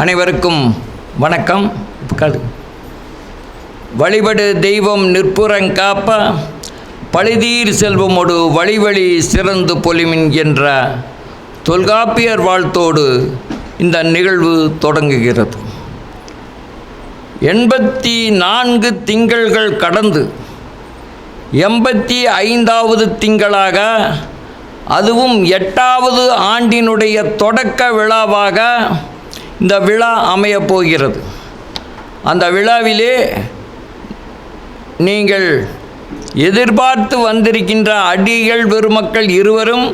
அனைவருக்கும் வணக்கம். வழிபடு தெய்வம் நிற்புறங்காப்ப பழிதீர் செல்வமொடு வழிவழி சிறந்து பொலிமின் என்ற தொல்காப்பியர் வாழ்த்தோடு இந்த நிகழ்வு தொடங்குகிறது. எண்பத்தி நான்கு திங்கள்கள் கடந்து எண்பத்தி ஐந்தாவது திங்களாக அதுவும் எட்டாவது ஆண்டினுடைய தொடக்க விழாவாக இந்த விழா அமையப் போகிறது. அந்த விழாவிலே நீங்கள் எதிர்பார்த்து வந்திருக்கின்ற அடிகள் பெருமக்கள் இருவரும்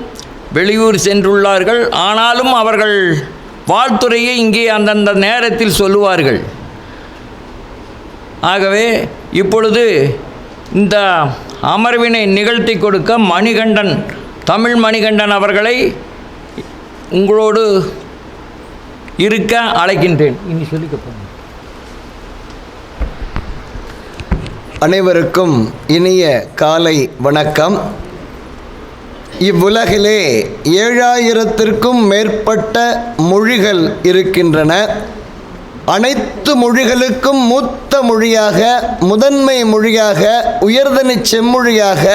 வெளியூர் சென்றுள்ளார்கள். ஆனாலும் அவர்கள் வாழ்த்துறையை இங்கே அந்தந்த நேரத்தில் சொல்லுவார்கள். ஆகவே இப்பொழுது இந்த அமர்வினை நிகழ்த்தி கொடுக்க மணிகண்டன் தமிழ் மணிகண்டன் அவர்களை உங்களோடு இருக்க அழைக்கின்றேன். இனி சொல்லிக்க அனைவருக்கும் இனிய காலை வணக்கம். இவ்வுலகிலே ஏழாயிரத்திற்கும் மேற்பட்ட மொழிகள் இருக்கின்றன. அனைத்து மொழிகளுக்கும் மூத்த மொழியாக முதன்மை மொழியாக உயர்தனி செம்மொழியாக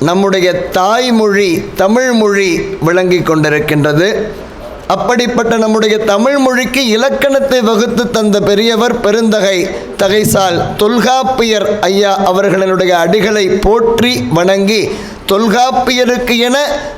நம்முடைய தாய்மொழி தமிழ் மொழி விளங்கி கொண்டிருக்கின்றது. அப்படிப்பட்ட நம்முடைய தமிழ் மொழிக்கு இலக்கணத்தை வகுத்து தந்த பெரியவர் பெருந்தகை தகைசால் தொல்காப்பியர் ஐயா அவர்களுடைய அடிகளை போற்றி வணங்கி தொல்காப்பியருக்கு என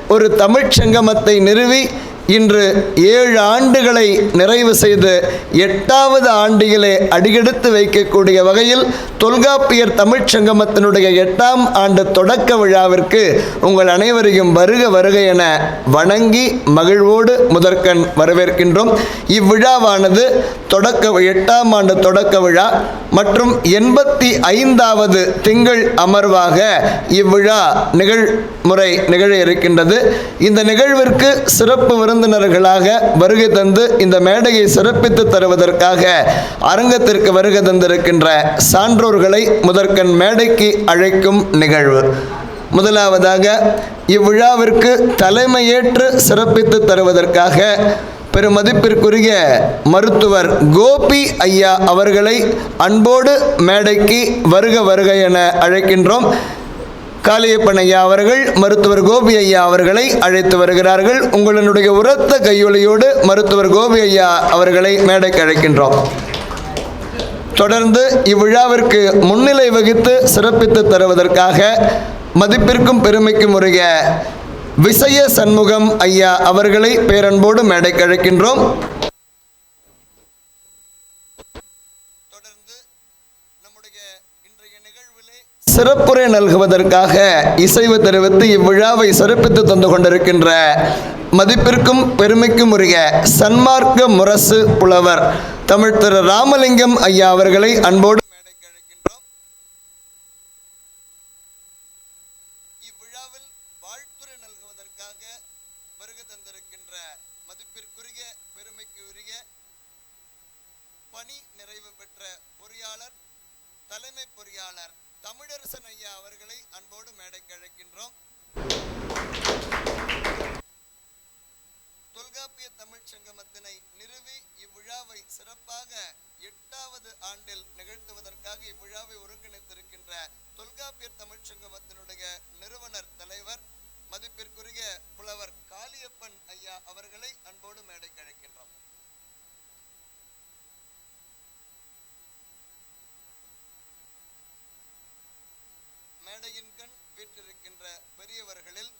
ஒரு தமிழ்ச் சங்கமத்தை நிறுவி இன்று ஏழு ஆண்டுகளை நிறைவு செய்து எட்டாவது ஆண்டிலே அடியெடுத்து வைக்கக்கூடிய வகையில் தொல்காப்பியர் தமிழ்ச் சங்கமத்தினுடைய எட்டாம் ஆண்டு தொடக்க விழாவிற்கு உங்கள் அனைவரையும் வருக வருக என வணங்கி மகிழ்வோடு முதற்கண் வரவேற்கின்றோம். இவ்விழாவானது தொடக்க எட்டாம் ஆண்டு தொடக்க விழா. மற்றும் எண்பத்தி ஐந்தாவது திங்கள் அமர்வாக இவ்விழா நிகழ்முறை நிகழ இருக்கின்றது இந்த நிகழ்விற்கு சிறப்பு விருந்தினர்களாக வருகை தந்து இந்த மேடையை சிறப்பித்து தருவதற்காக அரங்கத்திற்கு வருகை தந்திருக்கின்ற சான்றோர்களை முதற்கண் மேடைக்கு அழைக்கும் நிகழ்வு. முதலாவதாக இவ்விழாவிற்கு தலைமையேற்று சிறப்பித்து தருவதற்காக பெருமதிப்பிற்குரிய மருத்துவர் கோபி ஐயா அவர்களை அன்போடு மேடைக்கு வருக வருக என அழைக்கின்றோம். காளியப்பன் ஐயா அவர்கள் மருத்துவர் கோபி ஐயா அவர்களை அழைத்து வருகிறார்கள். உங்களுடைய உரத்த கையொலியோடு மருத்துவர் கோபி ஐயா அவர்களை மேடைக்கு அழைக்கின்றோம். தொடர்ந்து இவ்விழாவிற்கு முன்னிலை வகித்து சிறப்பித்து தருவதற்காக மதிப்பிற்கும் பெருமைக்கும் உரிய விசய சண்முகம் ஐயா அவர்களை பேரன்போடு மேடைக்கு அழைக்கின்றோம். தொடர்ந்து நம்முடைய இன்றைய நிகழ்விலே சிறப்புரை நல்குவதற்காக இசைவு தெரிவித்து இவ்விழாவை சிறப்பித்து தந்து கொண்டிருக்கின்ற மதிப்பிற்கும் பெருமைக்கும் உரிய சன்மார்க்க முரசு புலவர் தமிழ் திரு ராமலிங்கம் ஐயா அவர்களை அன்போடு மேடைக்கு அழைக்கின்றோம் இவ்விழாவில் வாழ்த்துரை நல்குவதற்காக வருகை தந்திருக்கின்ற மதிப்பிற்குரிய பெருமைக்குரிய பணி நிறைவு பெற்ற பொறியாளர் தலைமை பொறியாளர் தமிழரசன் ஐயா அவர்களை அன்போடு மேடைக்கு அழைக்கின்றோம். தொல்காப்பிய தமிழ்ச் சங்கமத்தினை நிறுவி இவ்விழாவை சிறப்பாக எட்டாவது ஆண்டில் நிகழ்த்துவதற்காக இவ்விழாவை ஒருங்கிணைத்திருக்கின்ற தொல்காப்பியர் தமிழ்ச் சங்கமத்தினுடைய நிறுவனர் தலைவர் மதிப்பிற்குரிய புலவர் காளியப்பன் ஐயா அவர்களை அன்போடு மேடைக்கு அழைக்கின்றோம். மேடையின் கண் வீற்றிருக்கின்ற பெரியவர்களில்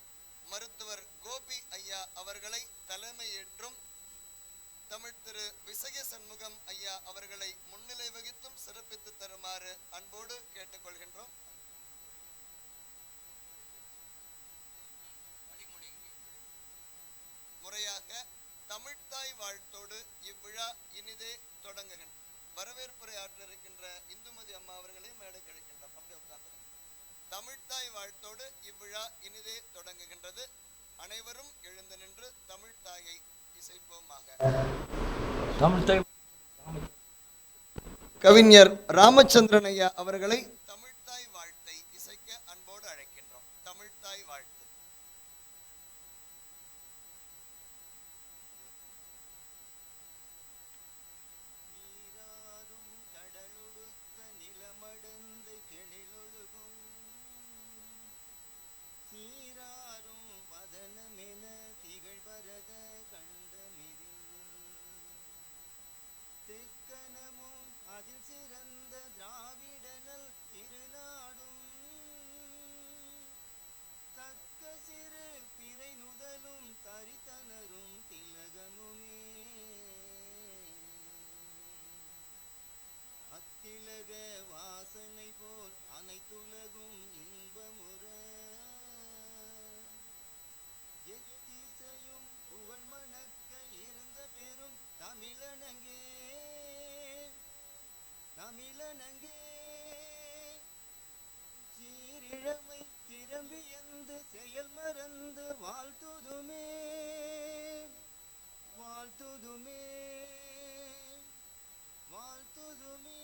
மருத்துவர் கோபி ஐயா அவர்களை தலைமையேற்றும் தமிழ் திரு விசய சண்முகம் ஐயா அவர்களை முன்னிலை வகித்தும் சிறப்பித்து தருமாறு அன்போடு கேட்டுக்கொள்கின்றோம். தமிழ்த்தாய் வாழ்த்தோடு இவ்விழா இனிதே தொடங்குகின்ற வரவேற்புரை ஆற்ற இருக்கின்ற இந்துமதி அம்மா அவர்களை மேடை கழிக்கின்றோம். அப்படியே உட்கார்ந்து தமிழ்த்தாய் வாழ்த்தோடு இவ்விழா இனிதே தொடங்குகின்றது. அனைவரும் எழுந்து நின்று தமிழ்த்தாயை இசைப்போமாக. தமிழ் தாய் கவிஞர் ராமச்சந்திரன் ஐயா அவர்களை நுதலும் திலகமுமே. அத்திலக வாசனை போல் அனைத்துலகும் இன்பமுற. எத்திசையும் புகழ் மணக்க இருந்த பெரும் தமிழனங்கே. தமிழனங்கே. திரும்பி எந்து செயல் மறந்து வாழ்த்துதுமே வாழ்த்துதுமே வாழ்த்துதுமே.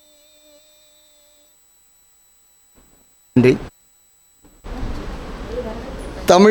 தமிழ்